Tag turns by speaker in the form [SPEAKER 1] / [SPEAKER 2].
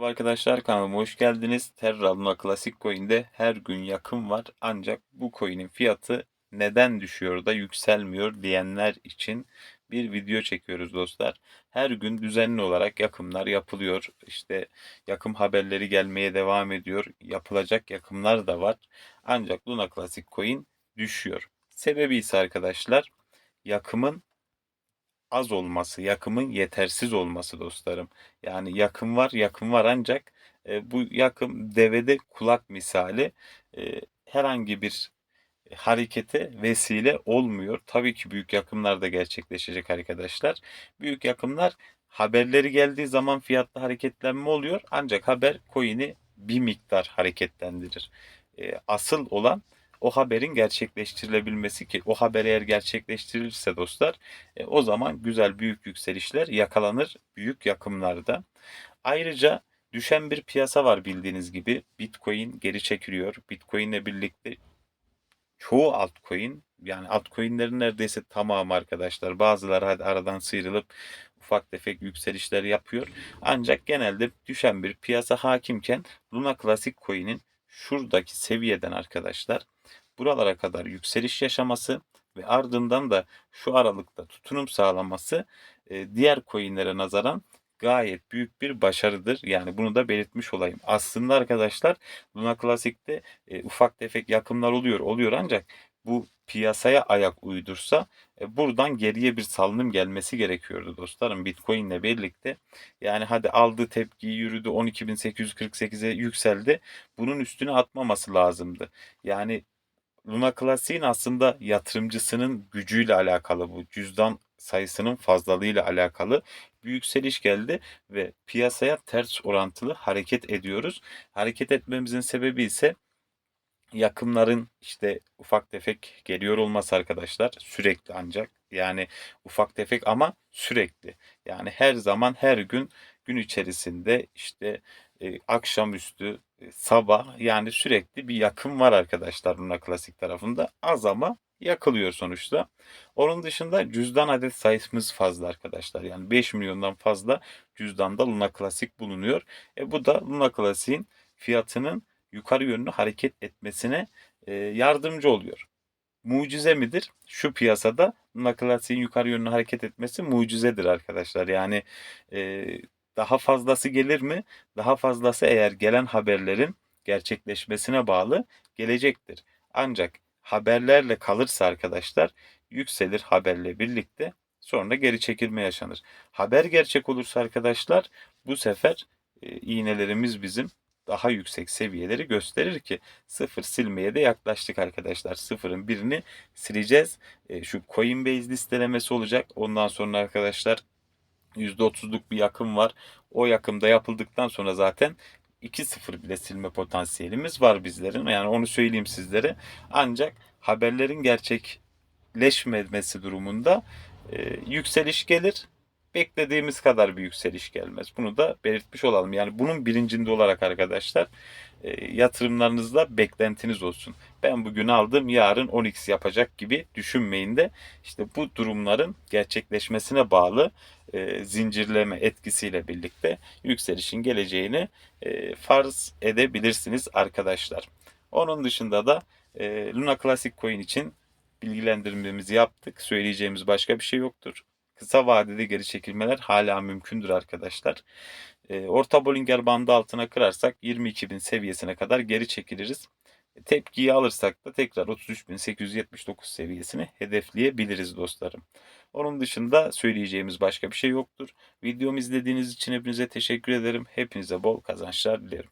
[SPEAKER 1] Merhaba arkadaşlar kanalıma hoş geldiniz. Terra Luna Classic Coin'de her gün yakın var. Ancak bu coin'in fiyatı neden düşüyor da yükselmiyor diyenler için bir video çekiyoruz dostlar. Her gün düzenli olarak yakımlar yapılıyor. İşte yakım haberleri gelmeye devam ediyor. Yapılacak yakımlar da var. Ancak Luna Classic Coin düşüyor. Sebebi ise arkadaşlar yakımın az olması, yakımın yetersiz olması dostlarım. Yani yakım var, yakım var ancak e, bu yakım devede kulak misali e, herhangi bir harekete vesile olmuyor. Tabii ki büyük yakımlar da gerçekleşecek arkadaşlar. Büyük yakımlar haberleri geldiği zaman fiyatlı hareketlenme oluyor. Ancak haber coin'i bir miktar hareketlendirir. E, asıl olan o haberin gerçekleştirilebilmesi ki o haber eğer gerçekleştirilirse dostlar e, o zaman güzel büyük yükselişler yakalanır büyük yakımlarda. Ayrıca düşen bir piyasa var bildiğiniz gibi. Bitcoin geri çekiliyor. Bitcoin ile birlikte çoğu altcoin yani altcoin'lerin neredeyse tamamı arkadaşlar. Bazıları hadi aradan sıyrılıp ufak tefek yükselişler yapıyor. Ancak genelde düşen bir piyasa hakimken Luna Classic Coin'in şuradaki seviyeden arkadaşlar buralara kadar yükseliş yaşaması ve ardından da şu aralıkta tutunum sağlaması e, diğer coinlere nazaran gayet büyük bir başarıdır. Yani bunu da belirtmiş olayım. Aslında arkadaşlar Luna Classic'te e, ufak tefek yakımlar oluyor. Oluyor ancak bu piyasaya ayak uydursa e, buradan geriye bir salınım gelmesi gerekiyordu dostlarım Bitcoin ile birlikte. Yani hadi aldığı tepkiyi yürüdü 12.848'e yükseldi. Bunun üstüne atmaması lazımdı. Yani Luna Classic'in aslında yatırımcısının gücüyle alakalı bu. Cüzdan sayısının fazlalığıyla alakalı bir yükseliş geldi ve piyasaya ters orantılı hareket ediyoruz. Hareket etmemizin sebebi ise yakımların işte ufak tefek geliyor olması arkadaşlar. Sürekli ancak yani ufak tefek ama sürekli. Yani her zaman her gün gün içerisinde işte e, akşamüstü sabah yani sürekli bir yakım var arkadaşlar Luna Klasik tarafında. Az ama yakılıyor sonuçta. Onun dışında cüzdan adet sayımız fazla arkadaşlar. Yani 5 milyondan fazla cüzdanda Luna Klasik bulunuyor. E bu da Luna Klasik'in fiyatının yukarı yönlü hareket etmesine e, yardımcı oluyor. Mucize midir? Şu piyasada Luna Klasik'in yukarı yönlü hareket etmesi mucizedir arkadaşlar. Yani e, daha fazlası gelir mi? Daha fazlası eğer gelen haberlerin gerçekleşmesine bağlı gelecektir. Ancak haberlerle kalırsa arkadaşlar yükselir haberle birlikte sonra geri çekilme yaşanır. Haber gerçek olursa arkadaşlar bu sefer e, iğnelerimiz bizim daha yüksek seviyeleri gösterir ki sıfır silmeye de yaklaştık arkadaşlar. Sıfırın birini sileceğiz. E, şu Coinbase listelemesi olacak. Ondan sonra arkadaşlar %30'luk bir yakım var. O yakımda yapıldıktan sonra zaten 2-0 bile silme potansiyelimiz var bizlerin. Yani onu söyleyeyim sizlere. Ancak haberlerin gerçekleşmemesi durumunda e, yükseliş gelir. Beklediğimiz kadar bir yükseliş gelmez. Bunu da belirtmiş olalım. Yani bunun bilincinde olarak arkadaşlar e, yatırımlarınızda beklentiniz olsun. Ben bugün aldım yarın 10x yapacak gibi düşünmeyin de işte bu durumların gerçekleşmesine bağlı e, zincirleme etkisiyle birlikte yükselişin geleceğini e, farz edebilirsiniz arkadaşlar. Onun dışında da e, Luna Classic Coin için bilgilendirmemizi yaptık. Söyleyeceğimiz başka bir şey yoktur. Kısa vadede geri çekilmeler hala mümkündür arkadaşlar. Orta Bollinger bandı altına kırarsak 22.000 seviyesine kadar geri çekiliriz. E, tepkiyi alırsak da tekrar 33.879 seviyesini hedefleyebiliriz dostlarım. Onun dışında söyleyeceğimiz başka bir şey yoktur. Videomu izlediğiniz için hepinize teşekkür ederim. Hepinize bol kazançlar dilerim.